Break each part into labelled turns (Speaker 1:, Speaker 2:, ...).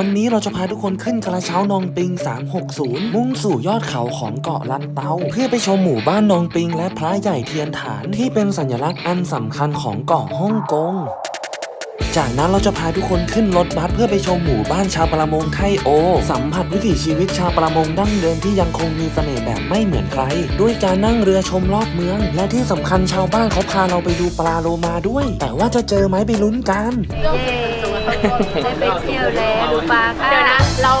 Speaker 1: วันนี้เราจะพาทุกคนขึ้นกระเช้านองปิง 360 มุ่งสู่ยอดเขาของเกาะลันเตาเพื่อไปชมหมู่บ้านนองปิง และพระใหญ่เทียนฐานที่เป็นสัญลักษณ์อันสำคัญของเกาะฮ่องกงจากนั้นเราจะพาทุกคนขึ้นรถบัสเพื่อไปชมหมู่บ้านชาวประมงไทโอ สัมผัสวิถีชีวิตชาวประมงดั้งเดิมที่ยังคงมีเสน่ห์แบบไม่เหมือนใคร ด้วยการนั่งเรือชมรอบเมือง และที่สำคัญชาวบ้านเขาพาเราไปดูปลาโลมาด้วย แต่ว่าจะเจอไหมไปลุ้นกัน
Speaker 2: ได้ไปเที่ยวแล้วดูปลาค่ะเดี๋ยวนะเรา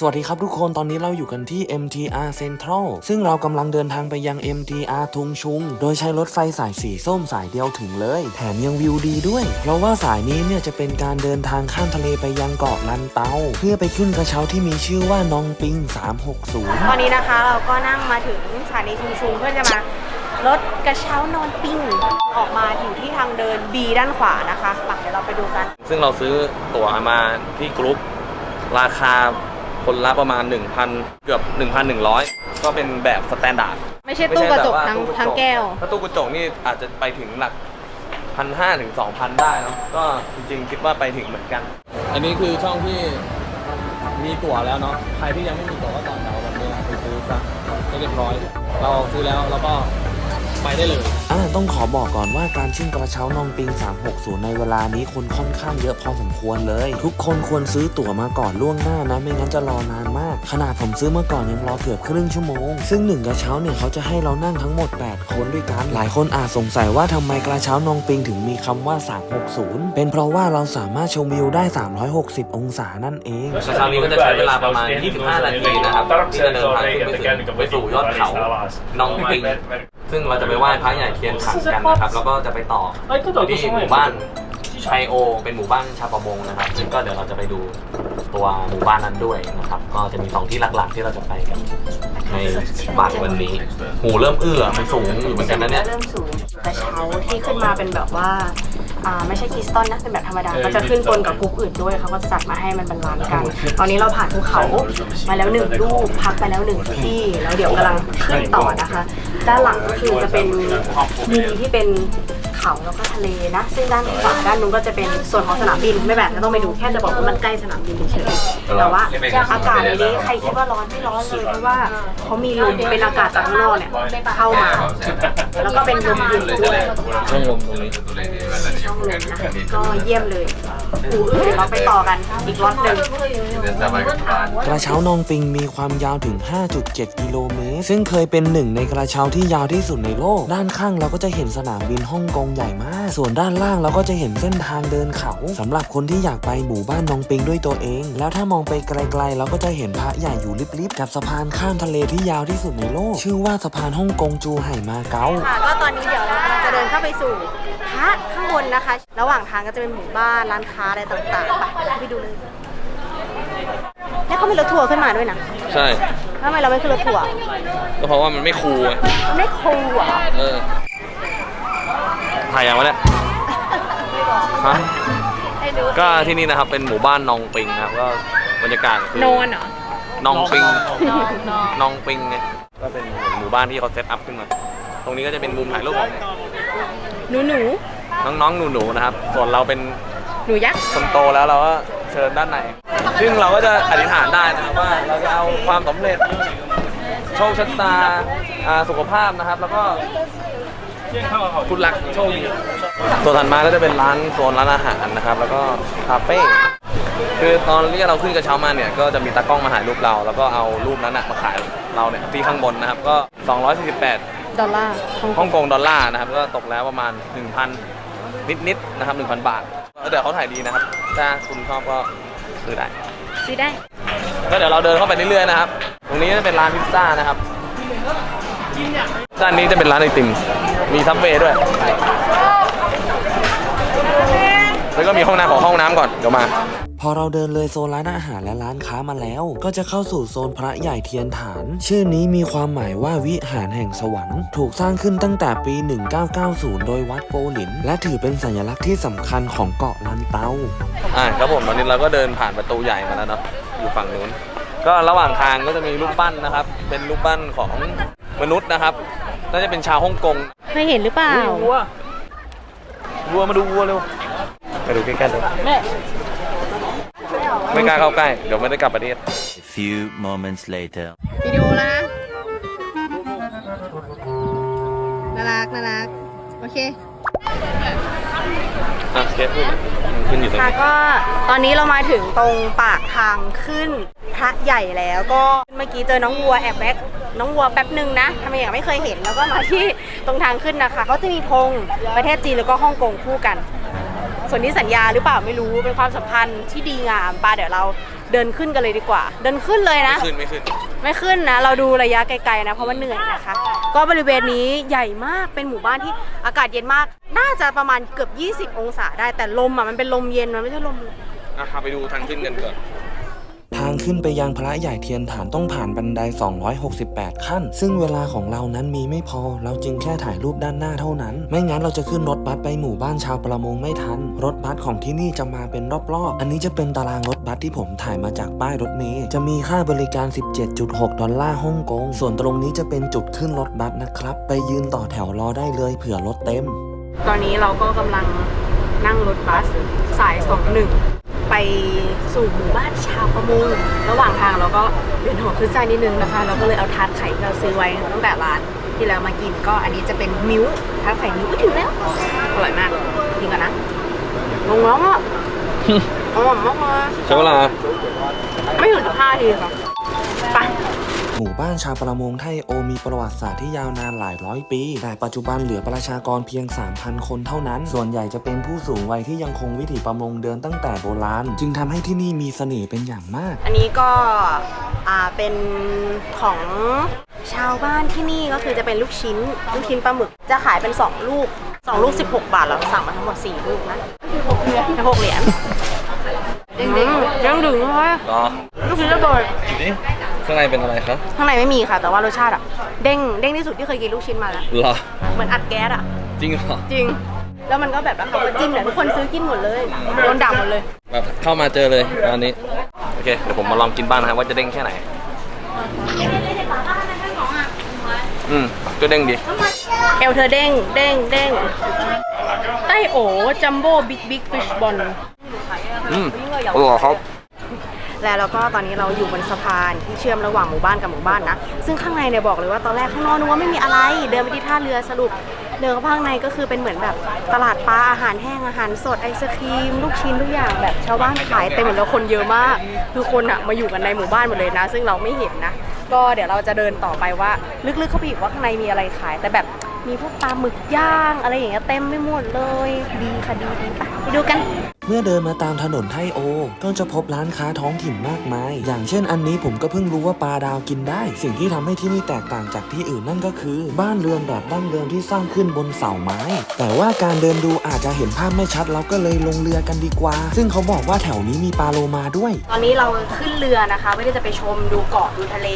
Speaker 1: สวัสดีครับทุกคนตอนนี้เราอยู่กันที่ MTR Central ซึ่งเรากำลังเดินทางไปยัง MTR ทุงชุง โดยใช้รถไฟสายสีส้มสายเดียวถึงเลย แถมยังวิวดีด้วย เพราะว่าสายนี้เนี่ยจะเป็นการเดินทางข้ามทะเลไปยังเกาะลันเตา เพื่อไปขึ้นกระเช้าที่มีชื่อว่านองปิง 360
Speaker 2: ตอนนี้นะคะเราก็นั่งมาถึงสถานีชุมชุมเพื่อจะมา รถกระเช้านอนปิ้งออกมาอยู่ที่ทางเดิน B ด้านขวานะคะหลังเดี๋ยวเราไปดูกัน
Speaker 3: ซึ่งเราซื้อตั๋วมาที่กรุ๊ปราคาคนละประมาณ 1,000 เกือบ 1,100 ก็เป็นแบบสแตนดาร์ด
Speaker 2: ไม่ใช่ตู้กระจกทั้งทั้งแก้ว
Speaker 3: ถ้าตู้กระจกนี่อาจจะไปถึงหลักพันห้าถึงสองพันได้เนอะก็จริงๆ คิดว่าไปถึงเหมือนกัน อันนี้คือช่องที่มีตั๋วแล้วเนาะใครที่ยังไม่มีตั๋วก็ต่อแถวแบบนี้ไปซื้อซะให้เรียบร้อย เราซื้อแล้วแล้วก็ ไปได้เลย
Speaker 1: อ่าต้องขอบอกก่อนว่าการขึ้นกระเช้านองปิง 360 ในเวลานี้คนค่อนข้างเยอะพอสมควรเลย ทุกคนควรซื้อตั๋วมาก่อนล่วงหน้านะ ไม่งั้นจะรอนานมาก ขนาดผมซื้อมาก่อนยังรอเกือบครึ่งชั่วโมง ซึ่งหนึ่งกระเช้าเนี่ยเขาจะให้เรานั่งทั้งหมด 8 คนด้วยกัน หลายคนอาจสงสัยว่าทำไมกระเช้านองปิงถึงมีคำว่า 360 เป็นเพราะว่าเราสามารถชมวิวได้ 360 องศานั่นเอง
Speaker 3: กระเช้านี้ก็จะใช้เวลาประมาณ 25 นาทีนะครับที่จะเดินทางขึ้นไปสู่ไปสู่ยอดเขานองปิง ซึ่งเราจะไปไหว้พระใหญ่เทียนขังกันนะครับ แล้วก็จะไปต่อที่หมู่บ้านไชโอ เป็นหมู่บ้านชาวประมงนะครับ ซึ่งก็เดี๋ยวเราจะไปดูตัวหมู่บ้านนั้นด้วยนะครับ ก็จะมีสองที่หลักๆที่เราจะไปกันในบ่ายวันนี้ หูเริ่มเอื้อมันสูงอยู่เหมือนกันนะเนี่ย
Speaker 2: เริ่มสูงกระเช้าที่ขึ้นมาเป็นแบบว่า อ่าไม่ใช่คริสตัลนะเป็นแบบธรรมดา ก็จะขึ้นปนกับกรุ๊ปอื่นด้วยเขาก็จะจัดมาให้มันบรรลานซ์กัน ตอนนี้เราผ่านภูเขามาแล้วหนึ่งลูกพักไปแล้วหนึ่งที่แล้วเดี๋ยวกำลังขึ้นต่อนะคะ ด้านหลังก็คือจะเป็นมุมที่เป็นเขาแล้วก็ทะเลนะ ซึ่งด้านขวาด้านนู้นก็จะเป็นส่วนของสนามบินไม่แบบไม่ต้องไปดูแค่จะบอกว่ามันใกล้สนามบินเฉยๆแต่ว่าอากาศในนี้ใครคิดว่าร้อนไม่ร้อนเลยเพราะว่าเขามีลมเป็นอากาศจากข้างนอกเนี่ยเข้ามา แล้วก็เป็นลมเย็นด้วย
Speaker 3: ช่องลมตรงนี้
Speaker 2: ช่งลมนะคะก็เยี่ยมเลยหูเดี๋ยวเราไปต่อกันอีกรอบหนึ่ง
Speaker 1: กระเช้านองปิงมีความยาวถึง 5.7 กิโลเมตร ซึ่งเคยเป็นหนึ่งในกระเช้าที่ยาวที่สุดในโลก ด้านข้างเราก็จะเห็นสนามบินฮ่องกงใหญ่มาก ส่วนด้านล่างเราก็จะเห็นเส้นทางเดินเขาสำหรับคนที่อยากไปหมู่บ้านนองปิงด้วยตัวเอง แล้วถ้ามองไปไกลๆ เราก็จะเห็นพระใหญ่อยู่ลิบๆ กับสะพานข้ามทะเลที่ยาวที่สุดในโลก ชื่อว่าสะพานฮ่องกงจูไห่มาเก๊า
Speaker 2: ค่ะก็ตอนนี้เดี๋ยวเรากำลัง จะเดินเข้าไปสู่พระข้างบนนะคะ ระหว่างทางก็จะเป็นหมู่บ้านร้านค้าอะไรต่างๆไปไปดูเลย แล้วเขามีรถทัวร์ขึ้นมาด้วยนะ
Speaker 3: ใช่
Speaker 2: ทำไมเราไม่ขึ้นรถทัวร์
Speaker 3: ก็เพราะว่ามันไม่คูลไง
Speaker 2: มันไม่คูลเหรอ
Speaker 3: เออถ่ายยังวะเนี่ยฮะ
Speaker 2: ให้ดู
Speaker 3: ก็ที่นี่นะครับเป็นหมู่บ้านนองปิงนะครับก็บรรยากาศคือน
Speaker 2: อนเหรอ น
Speaker 3: องปิง
Speaker 2: นอนนอน
Speaker 3: นองปิงไงก็เป็นหมู่บ้านที่เขาเซตอัพขึ้นมา ตรงนี้ก็จะเป็นมุมถ่ายรูปของ
Speaker 2: หนูหนู
Speaker 3: น้องๆ หนูๆ นะครับ ส่วนเราเป็น
Speaker 2: หนูยักษ์
Speaker 3: คนโตแล้วเราก็เชิญด้านในซึ่งเราก็จะอธิษฐานได้นะครับว่าเราจะเอาความสำเร็จ โชคชะตาอ่าสุขภาพนะครับ แล้วก็คุณรักโชคดีตัวถัดมาก็จะเป็นร้านโซนร้านอาหารนะครับ แล้วก็คาเฟ่คือตอนที่เราขึ้นกระเช้ามาเนี่ยก็จะมีตากล้องมาถ่ายรูปเรา แล้วก็เอารูปนั้นนะมาขายเราเนี่ยที่ข้างบนนะครับก็ 248
Speaker 2: ดอลลาร์
Speaker 3: ฮ่องกงดอลลาร์นะครับก็ตกแล้วประมาณ 1,000 นิดๆนะครับ1,000 บาทก็เดี๋ยวเขาถ่ายดีนะครับ ถ้าคุณชอบก็ซื้อได้
Speaker 2: ซื้อได้
Speaker 3: ก็เดี๋ยวเราเดินเข้าไปเรื่อยๆนะครับ ตรงนี้จะเป็นร้านพิซซ่านะครับด้านนี้จะเป็นร้านไอติม มีซับเวย์ด้วย แล้วก็มีห้องน้ำของห้องน้ำก่อน เดี๋ยวมา
Speaker 1: พอเราเดินเลยโซนร้านอาหารและร้านค้ามาแล้ว ก็จะเข้าสู่โซนพระใหญ่เทียนฐาน ชื่อนี้มีความหมายว่าวิหารแห่งสวรรค์ถูกสร้างขึ้นตั้งแต่ปี 1990 โดยวัดโปหลิน และถือเป็นสัญลักษณ์ที่สำคัญของเกาะลันเตา
Speaker 3: อ่าครับผมตอนนี้เราก็เดินผ่านประตูใหญ่มาแล้วเนาะอยู่ฝั่งนู้น ก็ระหว่างทางก็จะมีรูปปั้นนะครับ เป็นรูปปั้นของมนุษย์นะครับน่าจะเป็นชาวฮ่องกง
Speaker 2: ไม่เห็นหรือเปล่า
Speaker 3: วัววัวมาดูวัวเร็วไปดูใกล้ๆเลย ไม่กล้าเข้าใกล้ เดี๋ยวไม่ได้กลับประเทศ
Speaker 4: A few moments later.
Speaker 5: วิดีโอแล้วนะน่ารักน่ารักโอเค
Speaker 3: อะเคสพูดมันขึ้นอยู่ตรง
Speaker 2: ค่ะ
Speaker 3: นี้
Speaker 2: ก็ตอนนี้เรามาถึงตรงปากทางขึ้นพระใหญ่แล้วก็เมื่อกี้เจอน้องวัวแอบแวะน้องวัวแป๊บหนึ่งนะทำไมอย่างไม่เคยเห็นแล้วก็มาที่ตรงทางขึ้นนะคะเขาจะมีธงประเทศจีนแล้วก็ฮ่องกงคู่กัน ส่วนนี้สัญญาหรือเปล่าไม่รู้เป็นความสัมพันธ์ที่ดีงามปาเดี๋ยวเราเดินขึ้นกันเลยดีกว่า เดินขึ้นเลยนะ
Speaker 3: ขึ้นไม่ขึ้น
Speaker 2: ไม่ขึ้นนะ เราดูระยะไกลๆนะ เพราะว่าเหนื่อยนะคะ ก็บริเวณนี้ใหญ่มากเป็นหมู่บ้านที่อากาศเย็นมาก น่าจะประมาณเกือบ 20 องศาได้แต่ลมอะมันเป็นลมเย็นมันไม่ใช่ลม
Speaker 3: อะพาไปดูทางขึ้นกันก่อน
Speaker 1: ทางขึ้นไปยังพระใหญ่เทียนฐานต้องผ่านบันได 268 ขั้น ซึ่งเวลาของเรานั้นมีไม่พอ เราจึงแค่ถ่ายรูปด้านหน้าเท่านั้น ไม่งั้นเราจะขึ้นรถบัสไปหมู่บ้านชาวประมงไม่ทัน รถบัสของที่นี่จะมาเป็นรอบๆ อันนี้จะเป็นตารางรถบัสที่ผมถ่ายมาจากป้ายรถเมล์จะมีค่าบริการ 17.6 ดอลลาร์ฮ่องกง ส่วนตรงนี้จะเป็นจุดขึ้นรถบัสนะครับ ไปยืนต่อแถวรอได้เลยเผื่อรถเต็ม
Speaker 2: ตอนนี้เราก็กำลังนั่งรถบัสสาย 21 ไปสู่หมู่บ้านชาวประมงระหว่างทางเราก็เวียนหัวขึ้นใจนิดนึงนะคะ เราก็เลยเอาทาร์ตไข่ที่เราซื้อไว้ตั้งแต่ร้านที่เรามากินก็อันนี้จะเป็นมิ้วทาร์ตไข่มิ้วอุ๊ยถึงแล้วอร่อยมากกินกันนะลงแล้วอะอร่อยมากเลย
Speaker 3: ใช้เวลา
Speaker 2: ไม่ถึง15ทีค่ะไป
Speaker 1: หมู่บ้านชาวประมงไทโอมีประวัติศาสตร์ที่ยาวนานหลายร้อยปี แต่ปัจจุบันเหลือประชากรเพียง 3,000 คนเท่านั้น ส่วนใหญ่จะเป็นผู้สูงวัยที่ยังคงวิถีประมงเดินตั้งแต่โบราณ จึงทำให้ที่นี่มีเสน่ห์เป็นอย่างมาก
Speaker 2: อันนี้ก็อ่าเป็นของชาวบ้านที่นี่ก็คือจะเป็นลูกชิ้น ลูกชิ้นปลาหมึกจะขายเป็น 2 ลูก 2 ลูก 16 บาทเราสั่งมาทั้งหมด 4 ลูกนะ6เหรียญ6เหรียญเด้งๆยังดึงเลย
Speaker 3: รอ
Speaker 2: ลูกชิ้นระเบิด
Speaker 3: ดูดิ ข้างในเป็นอะไรครับ
Speaker 2: ข้างในไม่มีค่ะ แต่ว่ารสชาติอะเด้งเด้งที่สุดที่เคยกินลูกชิ้นมาแล้ว
Speaker 3: รอ
Speaker 2: เหมือนอัดแก๊สอะ
Speaker 3: จริงเหรอ
Speaker 2: จริง แล้วมันก็แบบราคาก็จิ้มเนี่ยทุกคนซื้อกินหมดเลยโดนด่าหมดเลย
Speaker 3: แบบเข้ามาเจอเลยร้านนี้โอเคเดี๋ยวผมมาลองกินบ้างนะครับว่าจะเด้งแค่ไหนอืมก็เด้งดี
Speaker 2: เอลเธอเด้งเด้งเด้งไต้โอจัมโบ้บิ๊กบิ๊กฟิชบอล
Speaker 3: อืมอร่อยครับ
Speaker 2: แล้วเราก็ตอนนี้เราอยู่บนสะพานที่เชื่อมระหว่างหมู่บ้านกับหมู่บ้านนะ ซึ่งข้างในเนี่ยบอกเลยว่าตอนแรกข้างนอกนึกว่าไม่มีอะไร เดินไปที่ท่าเรือสรุปเดินเข้าไปข้างในก็คือเป็นเหมือนแบบตลาดปลาอาหารแห้งอาหารสดไอศครีม ลูกชิ้นทุกอย่างแบบชาวบ้านขายเต็มหมดแล้วคนเยอะมาก คือคนอะมาอยู่กันในหมู่บ้านหมดเลยนะ ซึ่งเราไม่เห็นนะ ก็เดี๋ยวเราจะเดินต่อไปว่า ลึกๆเข้าไปอีกว่าข้างในมีอะไรขาย แต่แบบมีพวกปลาหมึกย่าง อะไรอย่างเงี้ยเต็มไปหมดเลย ดีค่ะดีดีไปดูกัน
Speaker 1: เมื่อเดินมาตามถนนไทโอ ก็จะพบร้านค้าท้องถิ่นมากมาย อย่างเช่นอันนี้ผมก็เพิ่งรู้ว่าปลาดาวกินได้ สิ่งที่ทำให้ที่นี่แตกต่างจากที่อื่นนั่นก็คือ บ้านเรือนแบบดั้งเดิมที่สร้างขึ้นบนเสาไม้ แต่ว่าการเดินดูอาจจะเห็นภาพไม่ชัดเราก็เลยลงเรือกันดีกว่า ซึ่งเขาบอกว่าแถวนี้มีปลาโลมาด้วย
Speaker 2: ตอนนี้เราขึ้นเรือนะคะไม่ได้จะไปชมดูเกาะดูทะเล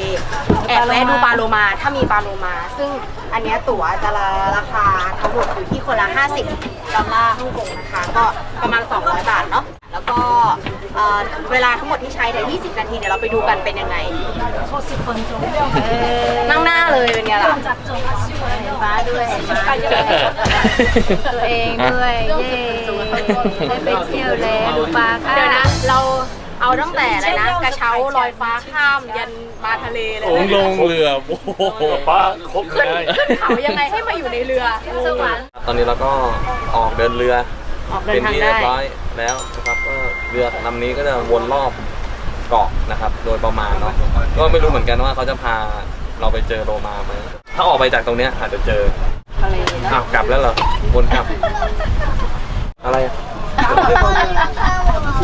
Speaker 2: แอบแวะดูปลาโลมาถ้ามีปลาโลมา ซึ่งอันนี้ตั๋วจะราคาทั้งหมดอยู่ที่คนละ 50 ดอลลาร์ฮ่องกงนะคะ ก็ประมาณ 200 บาทเนาะแล้วก็เอ่อเวลาทั้งหมดที่ใช้เนี่ย20 นาทีเดี๋ยวเราไปดูกันเป็นยังไงนั่งหน้าเลยเป็นไงล่ะฟ้าด้วยฟ้าด้วยตัวเองด้วย เย้ได้ไปเที่ยวแล้วดูปลาค่ะเดี๋ยวนะเราเอาตั้งแต่อะไรนะกระเช้าลอยฟ้าข้ามยันมาทะเลเลย
Speaker 3: ผมลงเรือโอ้โห ป้าครบ
Speaker 2: ขึ้นขึ้นเขายังไงให้มาอยู่ในเรือสวรรค์
Speaker 3: ตอนนี้เราก็ออกเดินเรือ
Speaker 2: ออกเดิ
Speaker 3: เป็นน
Speaker 2: ทาง
Speaker 3: ที่เรี
Speaker 2: ได้
Speaker 3: ยบร้อยแล้วนะครับก็เรือลำนี้ก็จะวนรอบเกาะนะครับ โดยประมาณเนาะก็ไม่รู้เหมือนกันว่าเขาจะพาเราไปเจอโลมาไหมถ้าออกไปจากตรงเนี้ยอาจจะเจอ
Speaker 2: ทะเลนะ
Speaker 3: อ้าวกลับแล้วเหรอวนกลับ อะไรอะ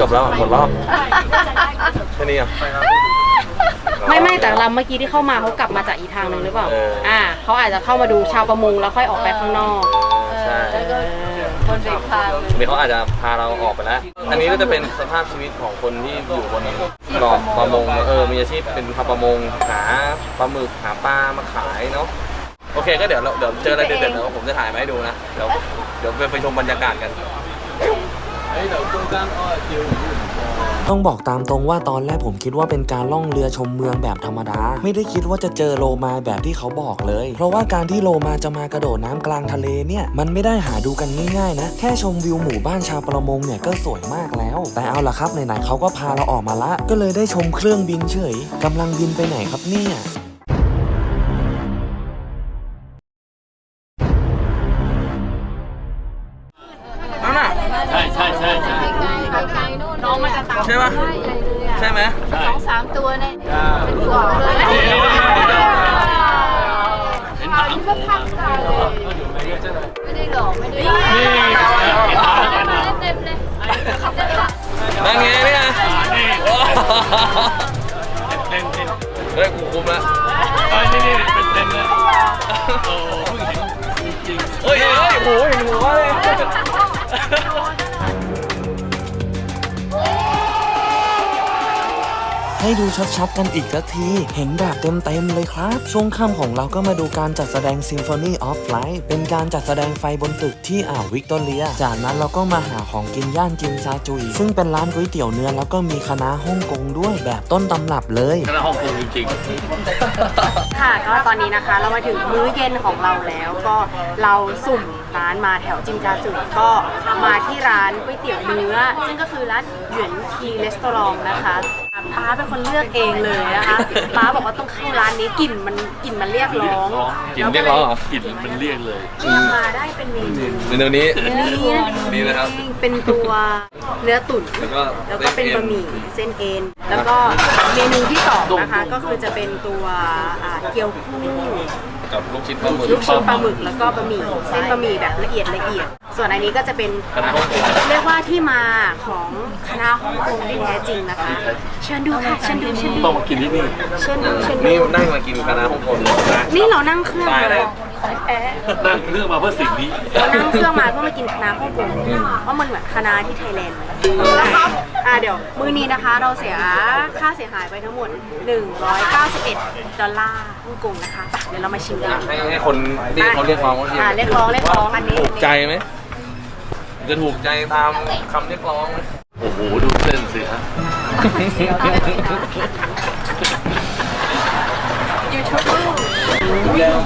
Speaker 3: จบแล้วอะหมดรอบแค่นี้อะ
Speaker 2: ไม่ไม่แต่ลำเมื่อกี้ที่เข้ามาเขากลับมาจากอีกทางหนึ่งหรือเปล่า
Speaker 3: เออ
Speaker 2: อ่าเขาอาจจะเข้ามาดูชาวประมงแล้วค่อยออกไปข้างนอก
Speaker 3: ใช่
Speaker 2: คนเด็กพา
Speaker 3: เดี๋ยวเขาอาจจะพาเราออกไปแล้ว อันนี้ก็จะเป็นสภาพชีวิตของคนที่อยู่บนเกาะประมงเออ มีอาชีพเป็นชาวประมงหาปลาหมึกหาปลามาขายเนาะ โอเคก็เดี๋ยวเราเดี๋ยวเจออะไรเด็ดๆเดี๋ยวผมจะถ่ายมาให้ดูนะ เดี๋ยวเดี๋ยวไปชมบรรยากาศกัน
Speaker 1: ต้อ ต้องบอกตามตรงว่าตอนแรกผมคิดว่าเป็นการล่องเรือชมเมืองแบบธรรมดา ไม่ได้คิดว่าจะเจอโลมาแบบที่เขาบอกเลย เพราะว่าการที่โลมาจะมากระโดดน้ำกลางทะเลเนี่ยมันไม่ได้หาดูกันง่ายๆนะ แค่ชมวิวหมู่บ้านชาวประมงเนี่ยก็สวยมากแล้ว แต่เอาละครับไหนๆเขาก็พาเราออกมาละ ก็เลยได้ชมเครื่องบินเฉยกำลังบินไปไหนครับเนี่ย
Speaker 5: ดู
Speaker 1: ชัดๆกันอีกสักที เห็นแบบเต็มๆเลยครับ ช่วงค่ำของเราก็มาดูการจัดแสดง Symphony of Light เป็นการจัดแสดงไฟบนตึกที่อ่าววิกตอเรีย จากนั้นเราก็มาหาของกินย่านจิมซาจุย ซึ่งเป็นร้านก๋วยเตี๋ยวเนื้อแล้วก็มีคณะฮ่องกงด้วยแบบต้นตำรับเลย
Speaker 6: คณะฮ่องกงจริง
Speaker 2: ค่ะก็ตอนนี้นะคะเรามาถึงมื้อเย็นของเราแล้วก็เราสุ่มร้านมาแถวจิมจาจุก็มาที่ร้านก๋วยเตี๋ยวเนื้อ ซึ่งก็คือร้านหยวนทีรีสตอรองนะคะ ป้าเป็นคนเลือกเองเลยนะคะป้าบอกว่าต้องเข้าร้านนี้กลิ่นมันกลิ่นมันเรียกร้อง
Speaker 3: กินเรียกร้องเหรอ
Speaker 6: ๆกลิ่นมันเรียกเลย
Speaker 2: เลือกมาได้เป็นเมนู
Speaker 3: เมนูนี้
Speaker 2: นี่
Speaker 3: ดีนะครับ
Speaker 2: เป็นตัวเนื้อตุ๋น
Speaker 3: แล้วก็
Speaker 2: แล้วก็เป็นบะหมี่เส้นเอ็นแล้วก็เมนูที่สองนะคะก็คือจะเป็นตัวอ่าเกี๊ยวกุ้ง
Speaker 3: กับลูกชิ้นปลาหมึก
Speaker 2: ลูกชิ้นปลาหมึกแล้วก็บะหมี่เส้นบะหมี่แบบละเอียดละเอียด ส่วนอันนี้ก็จะเป็น
Speaker 3: คณะฮ่องกง
Speaker 2: เรียกว่าที่มาของคณะฮ่องกงที่แท้จริงนะคะ เชิญดูค่ะเชิญดูเชิญดู
Speaker 6: ต้องมากินที่นี่
Speaker 2: เชิญดูเชิญดู
Speaker 3: นี่นั่งมากินคณะฮ่องกงเลยนะ
Speaker 2: นี่เรานั่งเครื่อง
Speaker 3: ตาย
Speaker 2: มา
Speaker 3: แล้ว
Speaker 2: ของแท้
Speaker 6: นั่งเรื่องมาเพื่อสิ่งนี้
Speaker 2: เรานั่งเครื่องมาเพื่อมากินคณะฮ่องกงเพราะมันเหมือนคณะที่ไทยแลนด์นะครับอ่าเดี๋ยวมื้อนี้นะคะเราเสียค่าเสียหายไปทั้งหมด 191 ดอลลาร์ฮ่องกงนะคะไปเดี๋ยวเรามาชิมกัน
Speaker 3: ให้ให้คนนี่เขาเรียกร้องว่า
Speaker 2: อ่าเรียกร้องเรียกร้องอันนี้
Speaker 3: ถูกใจไหม จะถูกใจตามคำเรียกร้องไหม
Speaker 6: โอ้โห ดูเส้นสิฮะ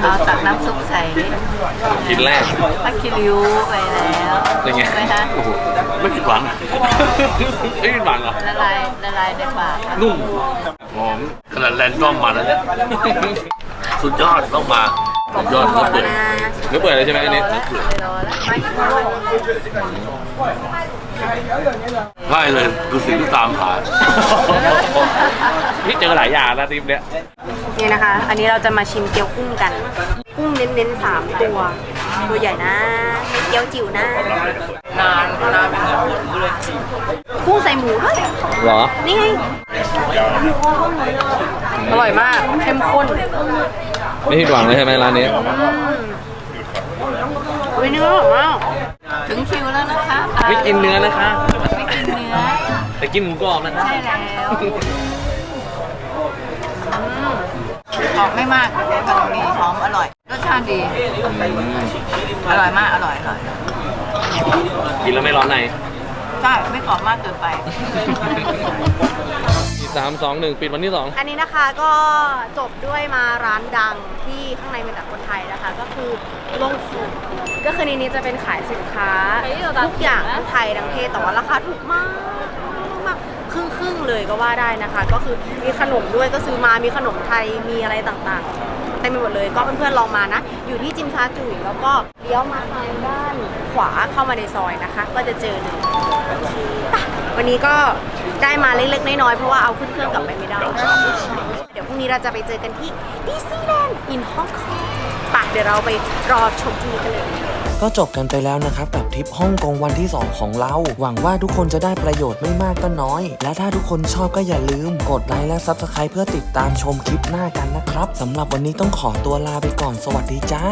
Speaker 5: เอาตักน้ำซุปใส่
Speaker 3: กินแรก
Speaker 5: พักคิริวไปแล้ว
Speaker 3: เป็นไง
Speaker 5: ไหมคะ
Speaker 6: โอ้โห ไม่ผิดหวัง
Speaker 3: เอ้ยหวานเหรอ
Speaker 5: ละลายละลายในปากค่ะ
Speaker 3: นุ่ม
Speaker 6: หอมขนาดแลนด์กล้องมาแล้วเนี่ย สุดยอดต้องมาสุด ยอดก็เปิด
Speaker 3: เนื้อเปื่อยเลยใช่ไหมอันนี้
Speaker 5: รอแล้วรอแล้วไม่รอ
Speaker 6: ง่ายเลยคือสิ่งที่ตามหา
Speaker 3: นี่เจอหลายอย่างนะทีมเนี้ย
Speaker 2: นี่นะคะ อันนี้เราจะมาชิมเกี๊ยวกุ้งกัน กุ้งเน้นๆสามตัว ตัวใหญ่นะไม่เกี๊ยวจิ๋วนะ นานนานเป็นเลยกุ้งใส่หมูด้วย
Speaker 3: เหรอ
Speaker 2: นี่ไงอร่อยมากเข้มข้น
Speaker 3: ไม่ผิดหวังเลยใช่ไหมร้านนี้
Speaker 2: วิเนื้ออร่อยมาก
Speaker 5: ถึงคิวแล้วนะคะ
Speaker 3: ไม่กินเนื้อนะคะ
Speaker 5: ไม่กินเนื้อ
Speaker 3: แต่กินหมูกรอบนะคะ
Speaker 5: ใช่แล้วหอมไม่มากแต่กำลังดีหอมอร่อย รสชาติดี อร่อยมาก อร่อยอร่อย
Speaker 3: กินแล้วไม่ร้อนใน
Speaker 5: ใช่ ไม่กรอบมากเกินไป
Speaker 3: สามสองหนึ่งปิดวันที่สอง
Speaker 2: อันนี้นะคะก็จบด้วยมาร้านดังที่ข้างในมีแต่คนไทยนะคะ ก็คือลงฟูก็คือในนี้จะเป็นขายสินค้าทุกอย่างทั้งไทยทั้งเทศแต่ว่าราคาถูกมากมากครึ่งครึ่งๆเลยก็ว่าได้นะคะ ก็คือมีขนมด้วยก็ซื้อมามีขนมไทยมีอะไรต่างๆเต็มไปหมดเลยก็เพื่อนๆลองมานะ อยู่ที่จิมซาจุยแล้วก็เลี้ยวมาทางด้านขวาเข้ามาในซอยนะคะ ก็จะเจอเลยโอเคไปวันนี้ก็ ได้มาเล็กๆ น้อยๆ เพราะว่าเอาขึ้นเครื่องกลับไปไม่ได้ เดี๋ยวพรุ่งนี้เราจะไปเจอกันที่ดิสนีย์แลนด์อินฮ่องกงปะเดี๋ยวเราไปรอชมที่นี่กันเลย
Speaker 1: ก็จบกันไปแล้วนะครับกับทริปฮ่องกงวันที่ 2 ของเรา หวังว่าทุกคนจะได้ประโยชน์ไม่มากก็น้อย และถ้าทุกคนชอบก็อย่าลืมกดไลค์และ Subscribe เพื่อติดตามชมคลิปหน้ากันนะครับสำหรับวันนี้ต้องขอตัวลาไปก่อนสวัสดีจ้า